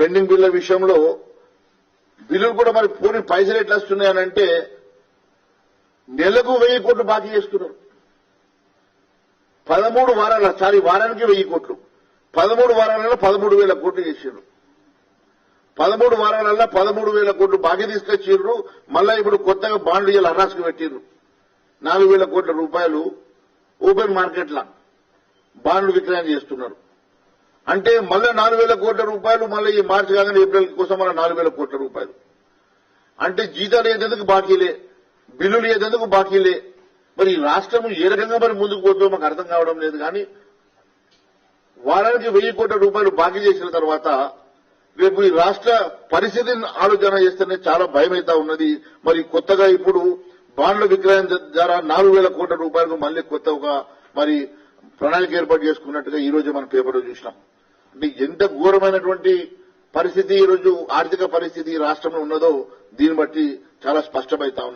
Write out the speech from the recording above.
Pending బిల్ల విషయంలో బిల్లులు కూడా మరి పూర్తి పైసలు ఎట్లా వస్తున్నాయనంటే నెలకు వెయ్యి కోట్లు బాకీ చేస్తున్నారు. పదమూడు వారాల సారీ వారానికి వెయ్యి కోట్లు. పదమూడు వారాలలో పదమూడు వేల కోట్లు చేసిండ్రు పదమూడు వారాలలో పదమూడు వేల కోట్లు బాకీ తీసుకొచ్చిర్రు. మళ్ళా ఇప్పుడు కొత్తగా బాండ్లు ఇవ్వాలి అర్రాసుకు పెట్టిండ్రు నాలుగు వేల కోట్ల రూపాయలు ఓపెన్ మార్కెట్ల బాండ్లు విక్రయం చేస్తున్నారు. అంటే మళ్ళీ నాలుగు వేల కోట్ల రూపాయలు మళ్ళీ ఈ మార్చి కాగానే ఏప్రిల్ కోసం మళ్ళీ నాలుగు వేల కోట్ల రూపాయలు. అంటే జీతాలు ఏదెందుకు బాకీలే బిల్లులు ఏదెందుకు బాకీలే మరి ఈ రాష్ట్రం ఏ రకంగా మరి ముందుకు పోతుందో మాకు అర్థం కావడం లేదు కానీ వారానికి వెయ్యి కోట్ల రూపాయలు బాకీ చేసిన తర్వాత రేపు ఈ రాష్ట్ర పరిస్థితిని ఆలోచన చేస్తేనే చాలా భయం ఉన్నది. మరి కొత్తగా ఇప్పుడు బాండ్ల విక్రయం ద్వారా నాలుగు వేల కోట్ల రూపాయలకు మళ్ళీ కొత్తగా మరి ప్రణాళిక ఏర్పాటు చేసుకున్నట్టుగా ఈ రోజు మన పేపర్లో చూసినాం. అంటే ఎంత ఘోరమైనటువంటి పరిస్థితి ఈ రోజు ఆర్థిక పరిస్థితి ఈ రాష్ట్రంలో ఉన్నదో దీన్ని బట్టి చాలా స్పష్టమైతా ఉంది